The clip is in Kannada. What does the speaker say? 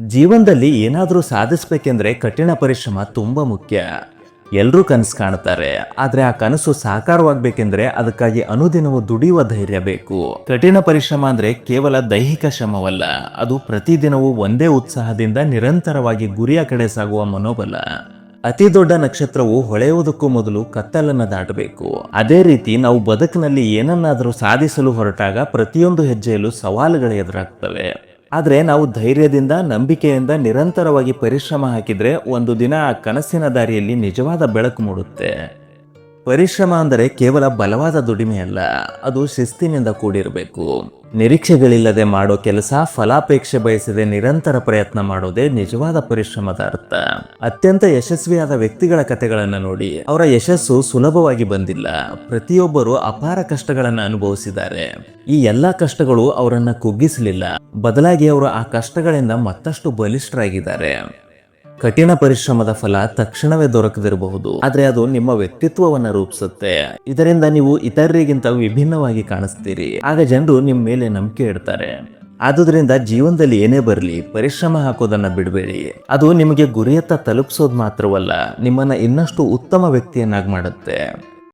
ಜೀವನದಲ್ಲಿ ಏನಾದರೂ ಸಾಧಿಸ್ಬೇಕೆಂದ್ರೆ ಕಠಿಣ ಪರಿಶ್ರಮ ತುಂಬಾ ಮುಖ್ಯ. ಎಲ್ಲರೂ ಕನಸು ಕಾಣ್ತಾರೆ. ಆದರೆ ಆ ಕನಸು ಸಾಕಾರವಾಗಬೇಕೆಂದ್ರೆ ಅದಕ್ಕಾಗಿ ಅನುದಿನವೂ ದುಡಿಯುವ ಧೈರ್ಯ ಬೇಕು. ಕಠಿಣ ಪರಿಶ್ರಮ ಅಂದ್ರೆ ಕೇವಲ ದೈಹಿಕ ಶ್ರಮವಲ್ಲ, ಅದು ಪ್ರತಿದಿನವೂ ಒಂದೇ ಉತ್ಸಾಹದಿಂದ ನಿರಂತರವಾಗಿ ಗುರಿಯ ಕಡೆ ಸಾಗುವ ಮನೋಬಲ. ಅತಿ ದೊಡ್ಡ ನಕ್ಷತ್ರವು ಹೊಳೆಯುವುದಕ್ಕೂ ಮೊದಲು ಕತ್ತಲನ್ನು ದಾಟಬೇಕು. ಅದೇ ರೀತಿ ನಾವು ಬದುಕಿನಲ್ಲಿ ಏನನ್ನಾದರೂ ಸಾಧಿಸಲು ಹೊರಟಾಗ ಪ್ರತಿಯೊಂದು ಹೆಜ್ಜೆಯಲ್ಲೂ ಸವಾಲುಗಳು ಎದುರಾಗ್ತವೆ. ಆದರೆ ನಾವು ಧೈರ್ಯದಿಂದ, ನಂಬಿಕೆಯಿಂದ ನಿರಂತರವಾಗಿ ಪರಿಶ್ರಮ ಹಾಕಿದರೆ ಒಂದು ದಿನ ಆ ಕನಸಿನ ದಾರಿಯಲ್ಲಿ ನಿಜವಾದ ಬೆಳಕು ಮೂಡುತ್ತೆ. ಪರಿಶ್ರಮ ಅಂದರೆ ಕೇವಲ ಬಲವಾದ ದುಡಿಮೆ ಅಲ್ಲ ಅದು ಶಿಸ್ತಿನಿಂದ ಕೂಡಿರಬೇಕು. ನಿರೀಕ್ಷೆಗಳಿಲ್ಲದೆ ಮಾಡೋ ಕೆಲಸ ಫಲಾಪೇಕ್ಷೆ ಬಯಸದೆ ನಿರಂತರ ಪ್ರಯತ್ನ ಮಾಡೋದೇ ನಿಜವಾದ ಪರಿಶ್ರಮದ ಅರ್ಥ. ಅತ್ಯಂತ ಯಶಸ್ವಿಯಾದ ವ್ಯಕ್ತಿಗಳ ಕಥೆಗಳನ್ನು ನೋಡಿ, ಅವರ ಯಶಸ್ಸು ಸುಲಭವಾಗಿ ಬಂದಿಲ್ಲ. ಪ್ರತಿಯೊಬ್ಬರು ಅಪಾರ ಕಷ್ಟಗಳನ್ನು ಅನುಭವಿಸಿದ್ದಾರೆ. ಈ ಎಲ್ಲಾ ಕಷ್ಟಗಳು ಅವರನ್ನ ಕುಗ್ಗಿಸಲಿಲ್ಲ. ಬದಲಾಗಿ ಅವರು ಆ ಕಷ್ಟಗಳಿಂದ ಮತ್ತಷ್ಟು ಬಲಿಷ್ಠರಾಗಿದ್ದಾರೆ. ಕಠಿಣ ಪರಿಶ್ರಮದ ಫಲ ತಕ್ಷಣವೇ ದೊರಕದಿರಬಹುದು. ಆದ್ರೆ ಅದು ನಿಮ್ಮ ವ್ಯಕ್ತಿತ್ವವನ್ನ ರೂಪಿಸುತ್ತೆ. ಇದರಿಂದ ನೀವು ಇತರರಿಗಿಂತ ವಿಭಿನ್ನವಾಗಿ ಕಾಣಿಸ್ತೀರಿ. ಆಗ ಜನರು ನಿಮ್ಮ ಮೇಲೆ ನಂಬಿಕೆ ಇಡ್ತಾರೆ. ಆದುದರಿಂದ ಜೀವನದಲ್ಲಿ ಏನೇ ಬರಲಿ, ಪರಿಶ್ರಮ ಹಾಕೋದನ್ನ ಬಿಡಬೇಡಿ. ಅದು ನಿಮಗೆ ಗುರಿಯತ್ತ ತಲುಪಿಸೋದು ಮಾತ್ರವಲ್ಲ, ನಿಮ್ಮನ್ನ ಇನ್ನಷ್ಟು ಉತ್ತಮ ವ್ಯಕ್ತಿಯನ್ನಾಗಿ ಮಾಡುತ್ತೆ.